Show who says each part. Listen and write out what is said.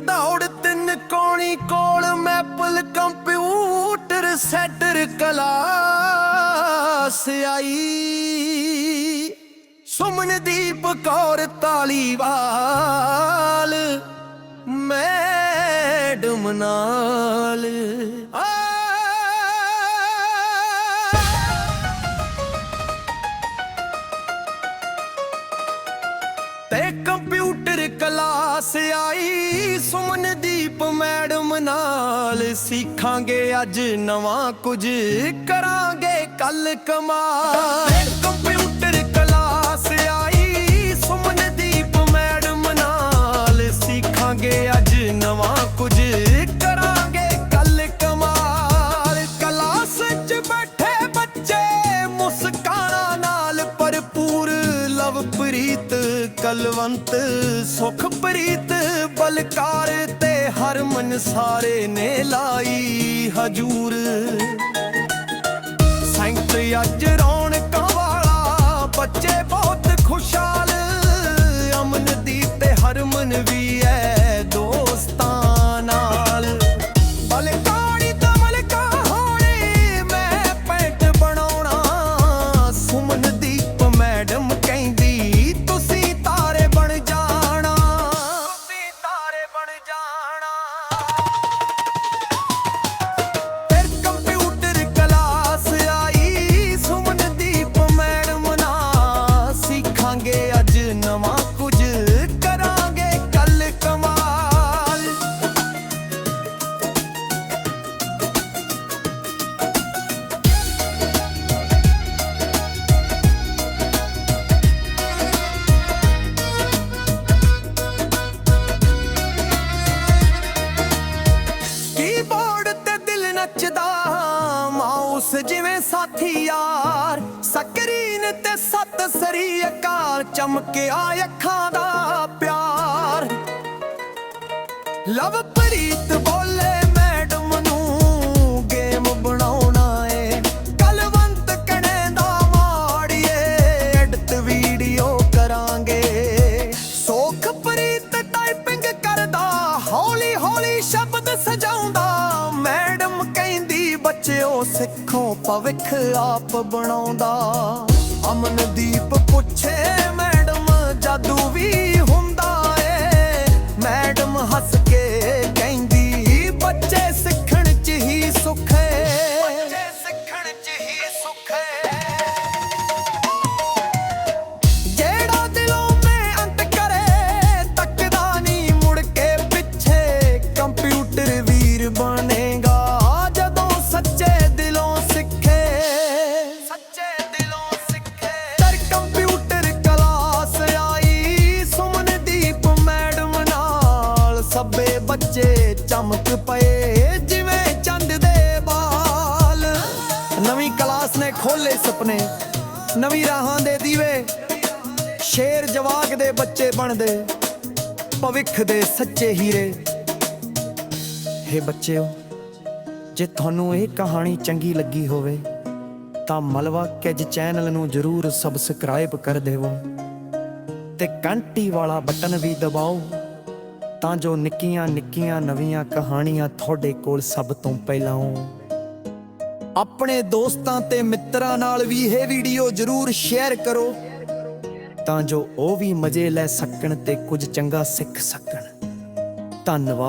Speaker 1: ਦੌੜ ਤਿੰਨ ਕੋਣੀ ਕੋਲ ਮੈਪਲ ਕੰਪਿਊਟਰ ਸੈਟਰ ਕਲਾਸ ਆਈ ਸੁਮਨਦੀਪ ਕੌਰ ਤਾਲੀਵਾਲ, ਮੈਡਮ ਨਾਲ। ਆ ਕਲਾਸ ਆਈ ਸੁਮਨਦੀਪ ਮੈਡਮ ਨਾਲ। ਸਿੱਖਾਂਗੇ ਅੱਜ ਨਵਾਂ ਕੁਝ, ਕਰਾਂਗੇ ਕੱਲ ਕਮਾਲ। ਤੇ ਕੰਪਿਊਟਰ ਕਲਾਸ ਆਈ ਸੁਮਨਦੀਪ ਮੈਡਮ ਨਾਲ। ਸਿੱਖਾਂਗੇ ਅੱਜ ਨਵਾਂ ਕੁਝ, ਕਰਾਂਗੇ ਕੱਲ ਕਮਾਲ। ਕਲਾਸ 'ਚ ਬੈਠੇ ਬੱਚੇ ਮੁਸਕਾਨਾਂ ਨਾਲ ਭਰਪੂਰ। ਲਵਪ੍ਰੀਤ, ਕਲਵੰਤ ਪ੍ਰੀਤ ਬਲਕਾਰ ਤੇ ਹਰਮਨ ਸਾਰੇ ਨੇ ਲਾਈ ਹਜੂਰ। ਸੰਗਤ ਅੱਜ ਰੌਣਕਾਂ ਨੱਚਦਾ ਮਾਊਸ ਜਿਵੇਂ ਸਾਥੀ ਯਾਰ। ਸਕਰੀਨ ਤੇ ਸੱਤ ਸਰੀ ਅਕਾਲ, ਚਮਕਿਆ ਅੱਖਾਂ ਦਾ ਪਿਆਰ। ਲਵਪ੍ਰੀਤ ਬੋਲੇ ਬੱਚਿਓ ਸਿੱਖੋ ਭਵਿੱਖ ਆਪ ਬਣਾਉਂਦਾ। ਅਮਨਦੀਪ ਪੁੱਛੇ ਮੈਡਮ ਜਾਦੂ ਵੀ ਚਮਕ ਪਏ, ਜਿਵੇਂ ਚੰਦ ਦੇ ਬਾਲ। ਨਵੀਂ ਕਲਾਸ ਨੇ ਖੋਲੇ ਸੁਪਨੇ, ਨਵੀਂ ਰਾਹਾਂ ਦੇ ਦੀਵੇ। ਸ਼ੇਰ ਜਵਾਗ ਦੇ ਬੱਚੇ ਬਣਦੇ, ਭਵਿੱਖ ਦੇ ਸੱਚੇ ਹੀਰੇ। ਹੇ ਬੱਚਿਓ, ਜੇ ਤੁਹਾਨੂੰ ਇਹ ਕਹਾਣੀ ਚੰਗੀ ਲੱਗੀ ਹੋਵੇ, ਤਾਂ ਮਲਵਾ ਕਿਜ ਚੈਨਲ ਨੂੰ ਜਰੂਰ ਸਬਸਕ੍ਰਾਈਬ ਕਰ ਦੇਵੋ। ਤੇ ਕੰਟੀ ਵਾਲਾ ਬਟਨ ਵੀ ਦਬਾਓ। ਤਾਂ ਜੋ ਨਿੱਕੀਆਂ ਨਿੱਕੀਆਂ ਨਵੀਆਂ ਕਹਾਣੀਆਂ ਤੁਹਾਡੇ ਕੋਲ ਸਭ ਤੋਂ ਪਹਿਲਾਂ ਆਉਣ ਆਪਣੇ ਦੋਸਤਾਂ ਤੇ ਮਿੱਤਰਾਂ ਨਾਲ ਵੀ ਇਹ ਵੀਡੀਓ ਜਰੂਰ ਸ਼ੇਅਰ ਕਰੋ, ਤਾਂ ਜੋ ਉਹ ਵੀ ਮਜ਼ੇ ਲੈ ਸਕਣ ਤੇ ਕੁਝ ਚੰਗਾ ਸਿੱਖ ਸਕਣ। ਧੰਨਵਾਦ।